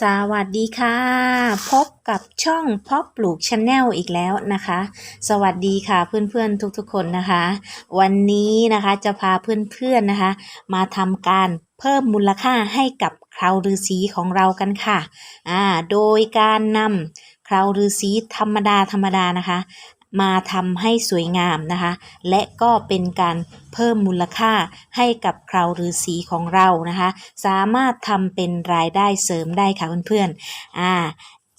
สวัสดีค่ะ พบกับช่องเพาะปลูกชาแนลอีกแล้วนะคะ สวัสดีค่ะเพื่อนๆทุกๆคนนะคะ วันนี้นะคะจะพาเพื่อนๆนะคะ มาทำการเพิ่มมูลค่าให้กับคราวฤาษีของเรากันค่ะอ่าโดยการนำคราวฤาษีธรรมดาธรรมดานะคะ มาทำให้สวยงามนะคะ และก็เป็นการเพิ่มมูลค่าให้กับคราวฤาษีของเรานะคะ สามารถทำเป็นรายได้เสริมได้ค่ะเพื่อนๆอ่า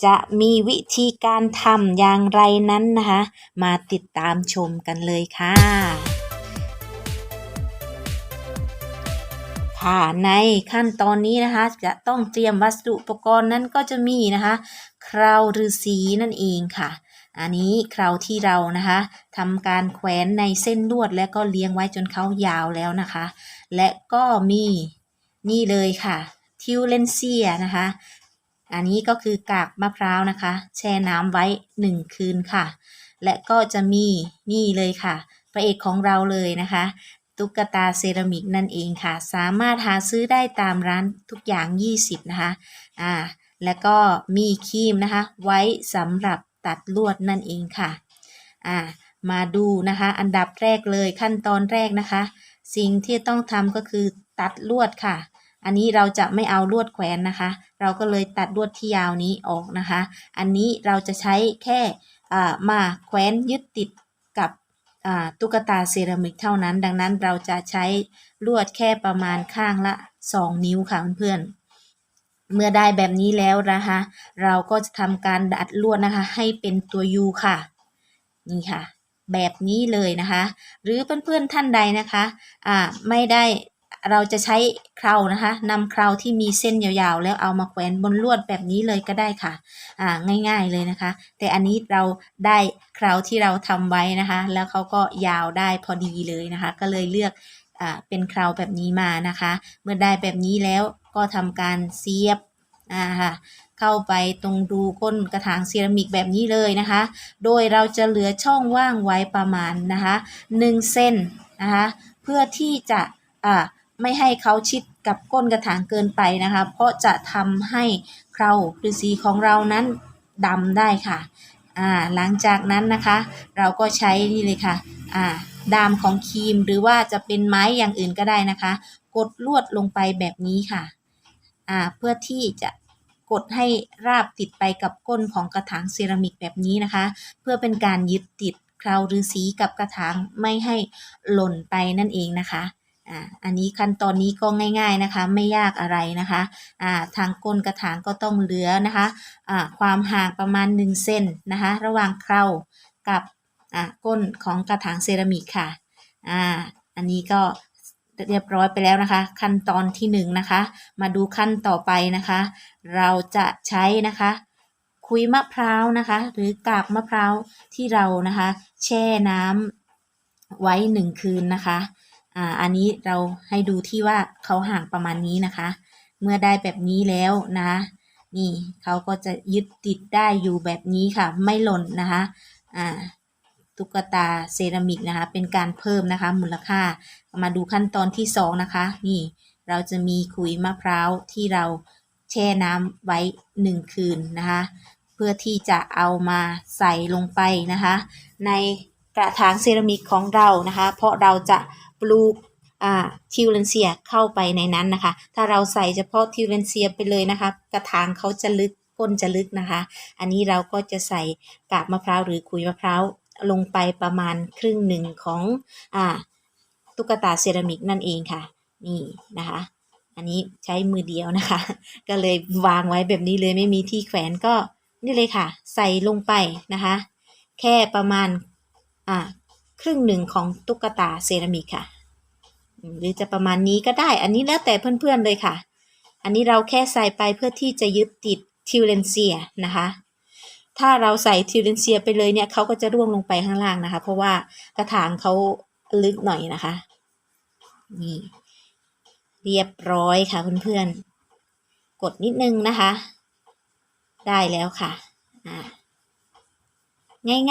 จะมีวิธีการทำอย่างไรนั้นนะคะ มาติดตามชมกันเลยค่ะ ค่ะในขั้นตอนนี้นะคะ จะต้องเตรียมวัสดุอุปกรณ์นั้นก็จะมีนะคะ คราวฤาษีนั่นเองค่ะ อันนี้คราวที่เรานะคะทำการแขวนในเส้นลวดและก็เลี้ยงไว้จนเขายาวแล้วนะคะ และก็มีนี่เลยค่ะทิวเลนเซียนะคะ อันนี้ก็คือกากมะพร้าวนะคะ แช่น้ำไว้ 1 คืนค่ะ และก็จะมีนี่เลยค่ะ พระเอกของเราเลยนะคะตุ๊กตาเซรามิกนั่นเองค่ะ สามารถหาซื้อได้ตามร้านทุกอย่าง 20 นะคะ อ่า แล้วก็มีครีมนะคะ ไว้สำหรับ ตัดลวดนั่นเองค่ะอ่ามาดูนะคะอันดับแรกเลยขั้นตอนแรกนะคะ สิ่งที่ต้องทำก็คือตัดลวดค่ะ อันนี้เราจะไม่เอาลวดแขวนนะคะ เราก็เลยตัดลวดที่ยาวนี้ออกนะคะ อันนี้เราจะใช้แค่อ่ามาแขวนยึดติดกับอ่าตุ๊กตาเซรามิกเท่านั้น ดังนั้นเราจะใช้ลวดแค่ประมาณข้างละ 2 นิ้วค่ะเพื่อนๆ เมื่อได้แบบนี้แล้วนะคะ เราก็จะทำการดัดลวดนะคะ ให้เป็นตัว U ค่ะ นี่ค่ะ แบบนี้เลยนะคะ หรือเพื่อนๆท่านใดนะคะอ่าไม่ได้เราจะใช้เครานะคะนำเคราที่มีเส้นยาวๆ แล้วเอามาแขวนบนลวดแบบนี้เลยก็ได้ค่ะอ่าง่ายๆเลยนะคะ แต่อันนี้เราได้เคราที่เราทำไว้นะคะ แล้วเขาก็ยาวได้พอดีเลยนะคะ ก็เลยเลือกอ่าเป็นเคราแบบนี้มานะคะ เมื่อได้แบบนี้แล้วก็ทำการเสียบ อ่าค่ะเข้าไปตรงรูก้นกระถางเซรามิกแบบนี้เลยนะคะ โดยเราจะเหลือช่องว่างไว้ประมาณนะคะ1เส้นนะคะเพื่อที่จะอ่าไม่ให้เขาชิดกับก้นกระถางเกินไปนะคะ เพราะจะทำให้เคราหรือสีของเรานั้นดำได้ค่ะอ่าหลังจากนั้นนะคะ เราก็ใช้นี่เลยค่ะอ่าดามของครีมหรือว่าจะเป็นไม้อย่างอื่นก็ได้นะคะ กดลวดลงไปแบบนี้ค่ะ เพื่อที่จะกดให้ราบติดไปกับก้นของกระถางเซรามิกแบบนี้นะคะ เพื่อเป็นการยึดติดเคราหรือสีกับกระถางไม่ให้หล่นไปนั่นเองนะคะอ่าอันนี้ขั้นตอนนี้ก็ง่าย ๆนะคะ ไม่ยากอะไรนะคะอ่าทางก้นกระถางก็ต้องเหลือนะคะอ่าความห่างประมาณ1เซนนะคะ ระหว่างเครากับอ่าก้นของกระถางเซรามิกค่ะอ่าอันนี้ก็ เรียบร้อยไปแล้วนะคะ ขั้นตอนที่1นงนะคะ มาดูขั้นต่อไปนะคะ เราจะใช้นะคะ คุยมะพร้าวนะคะ หรือกากมะพร้าวที่เรานะคะ แช่น้ำไว้หนึ่งคืนนะคะอ่าอันนี้เราให้ดูที่ว่าเขาห่างประมาณนี้นะคะ เมื่อได้แบบนี้แล้วนะนี่เขาก็จะยึดติดได้อยู่แบบนี้ค่ะ ไม่หล่นนะคะอ่า ตุ๊กตาเซรามิกนะคะ เป็นการเพิ่มนะคะ มูลค่า มาดูขั้นตอนที่สองนะคะ นี่เราจะมีขุยมะพร้าวที่เราแช่น้ำไว้หนึ่งคืนนะคะ เพื่อที่จะเอามาใส่ลงไปนะคะ ในกระถางเซรามิกของเรานะคะ เพราะเราจะปลูกทิวเลนเซียเข้าไปในนั้นนะคะ ถ้าเราใส่เฉพาะทิวเลนเซียไปเลยนะคะ กระถางเขาจะลึกก้นจะลึกนะคะ อันนี้เราก็จะใส่กาบมะพร้าวหรือขุยมะพร้าว ลงไปประมาณครึ่งหนึ่งของอตุ๊กตาเซรามิกนั่นเองค่ะ นี่นะคะ อันนี้ใช้มือเดียวนะคะ ก็เลยวางไว้แบบนี้เลยไม่มีที่แขวนก็นี่เลยค่ะ ใส่ลงไปนะคะ แค่ประมาณอ่าครึ่งหนึ่งของตุ๊กตาเซรามิกค่ะ หรือจะประมาณนี้ก็ได้ อันนี้แล้วแต่เพื่อนๆเลยค่ะ อันนี้เราแค่ใส่ไปเพื่อที่จะยึดติดทิวเลนเซียนะคะ ถ้าเราใส่ทิวเลนเซียไปเลยเนี่ยเขาก็จะร่วงลงไปข้างล่างนะคะ เพราะว่ากระถางเขาลึกหน่อยนะคะ นี่เรียบร้อยค่ะเพื่อนๆ กดนิดนึงนะคะ ได้แล้วค่ะ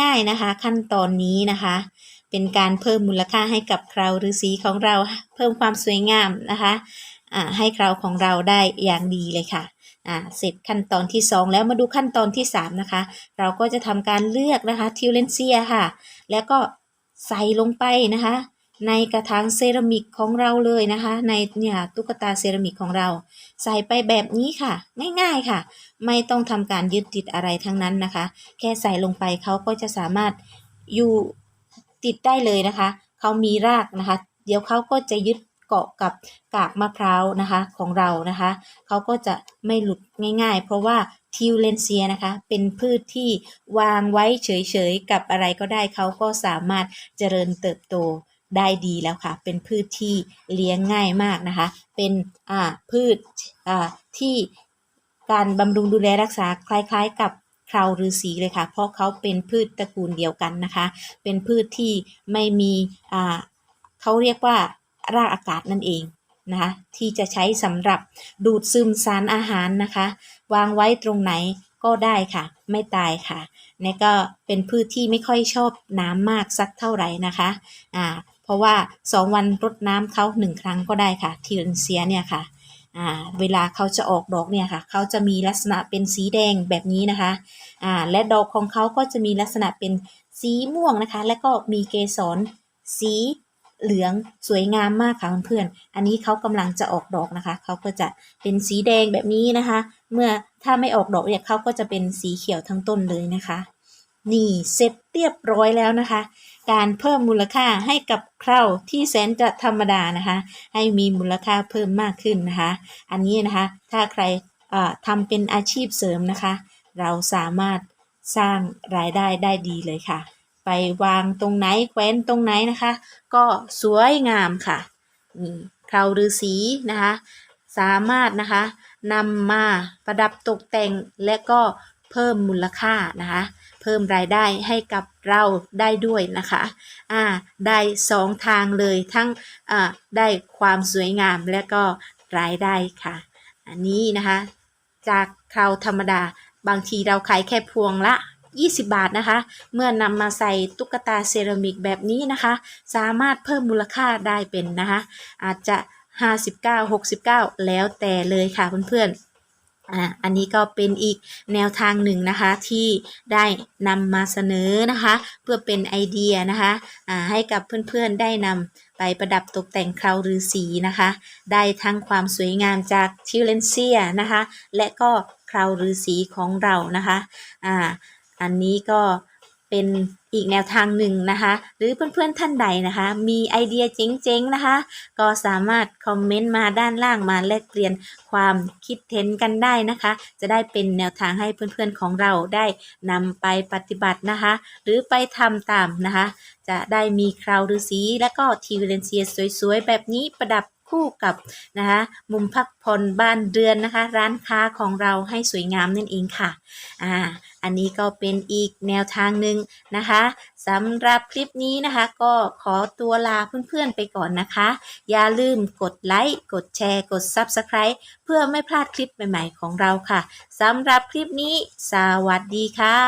ง่ายๆนะคะ ขั้นตอนนี้นะคะ เป็นการเพิ่มมูลค่าให้กับคราวฤาษีของเราเพิ่มความสวยงามนะคะอ่าให้คราวของเราได้อย่างดีเลยค่ะ อ่าเสร็จขั้นตอนที่ 2 แล้วมาดูขั้นตอนที่ 3 นะคะ เราก็จะทำการเลือกนะคะทิวเลนเซียค่ะ แล้วก็ใส่ลงไปนะคะ ในกระถางเซรามิกของเราเลยนะคะ ในเนี่ยตุ๊กตาเซรามิกของเรา ใส่ไปแบบนี้ค่ะ ง่ายๆค่ะ ไม่ต้องทำการยึดติดอะไรทั้งนั้นนะคะ แค่ใส่ลงไปเขาก็จะสามารถอยู่ติดได้เลยนะคะ เขามีรากนะคะ เดี๋ยวเขาก็จะยึด เกาะกับกากมะพร้าวนะคะของเรานะคะเขาก็จะไม่หลุดง่ายๆ เพราะว่าทิวเลนเซียนะคะ เป็นพืชที่วางไว้เฉยๆ กับอะไรก็ได้เขาก็สามารถเจริญเติบโตได้ดีแล้วค่ะ เป็นพืชที่เลี้ยงง่ายมากนะคะ เป็นอ่าพืชอ่าที่การบำรุงดูแลรักษาคล้ายๆ กับคราวฤาษีเลยค่ะ เพราะเขาเป็นพืชตระกูลเดียวกันนะคะ เป็นพืชที่ไม่มีอ่าเขาเรียกว่า รากอากาศนั่นเองนะคะที่จะใช้สำหรับดูดซึมสารอาหารนะคะ วางไว้ตรงไหนก็ได้ค่ะ ไม่ตายค่ะนี่ก็เป็นพืชที่ไม่ค่อยชอบน้ำมากสักเท่าไหร่นะคะอ่าเพราะว่า 2 วันรดน้ำเขา1ครั้งก็ได้ค่ะทีเรนเซียเนี่ยค่ะอ่าเวลาเขาจะออกดอกเนี่ยค่ะเขาจะมีลักษณะเป็นสีแดงแบบนี้นะคะอ่าและดอกของเขาก็จะมีลักษณะเป็นสีม่วงนะคะ และก็มีเกสรสี เหลืองสวยงามมากค่ะเพื่อนๆอันนี้เขากำลังจะออกดอกนะคะเขาก็จะเป็นสีแดงแบบนี้นะคะ เมื่อถ้าไม่ออกดอกเนี่ยเขาก็จะเป็นสีเขียวทั้งต้นเลยนะคะ นี่เสร็จเรียบร้อยแล้วนะคะ การเพิ่มมูลค่าให้กับเคราที่แสนจะธรรมดานะคะ ให้มีมูลค่าเพิ่มมากขึ้นนะคะ อันนี้นะคะ ถ้าใครทำเป็นอาชีพเสริมนะคะ เราสามารถสร้างรายได้ได้ดีเลยค่ะ ไปวางตรงไหนแขวนตรงไหนนะคะ ก็สวยงามค่ะนี่เคราฤาษีนะคะ สามารถนะคะนำมาประดับตกแต่งและก็เพิ่มมูลค่านะคะ เพิ่มรายได้ให้กับเราได้ด้วยนะคะอ่าได้สองทางเลยทั้งอ่าได้ความสวยงามและก็รายได้ค่ะ อันนี้นะคะ จากคราวธรรมดาบางทีเราขายแค่พวงละ 20 บาทนะคะ เมื่อนำมาใส่ตุ๊กตาเซรามิกแบบนี้นะคะ สามารถเพิ่มมูลค่าได้เป็นนะคะ อาจจะ 59 69 แล้วแต่เลยค่ะเพื่อนๆอ่าอันนี้ก็เป็นอีกแนวทางหนึ่งนะคะที่ได้นำมาเสนอนะคะ เพื่อเป็นไอเดียนะคะอ่าให้กับเพื่อนๆได้นำไปประดับตกแต่งคราวฤาษีนะคะ ได้ทั้งความสวยงามจากทิวเลนเซียนะคะ และก็คราวฤาษีของเรานะคะอ่า อันนี้ก็เป็นอีกแนวทางหนึ่งนะคะ หรือเพื่อนๆท่านใดนะคะ มีไอเดียเจ๋งๆนะคะ ก็สามารถคอมเมนต์มาด้านล่างมาแลกเปลี่ยนความคิดเห็นกันได้นะคะ จะได้เป็นแนวทางให้เพื่อนๆของเราได้นำไปปฏิบัตินะคะ หรือไปทำตามนะคะ จะได้มีคราวฤาษีและก็ทีวเลนเซียสวยๆ แบบนี้ประดับ คู่กับนะคะมุมพักผ่อนบ้านเรือนนะคะ ร้านค้าของเราให้สวยงามนั่นเองค่ะอ่าอันนี้ก็เป็นอีกแนวทางหนึ่งนะคะสำหรับคลิปนี้นะคะ ก็ขอตัวลาเพื่อนๆไปก่อนนะคะ อย่าลืมกดไลค์กดแชร์ กด Subscribe เพื่อไม่พลาดคลิปใหม่ๆของเราค่ะสำหรับคลิปนี้ สวัสดีค่ะ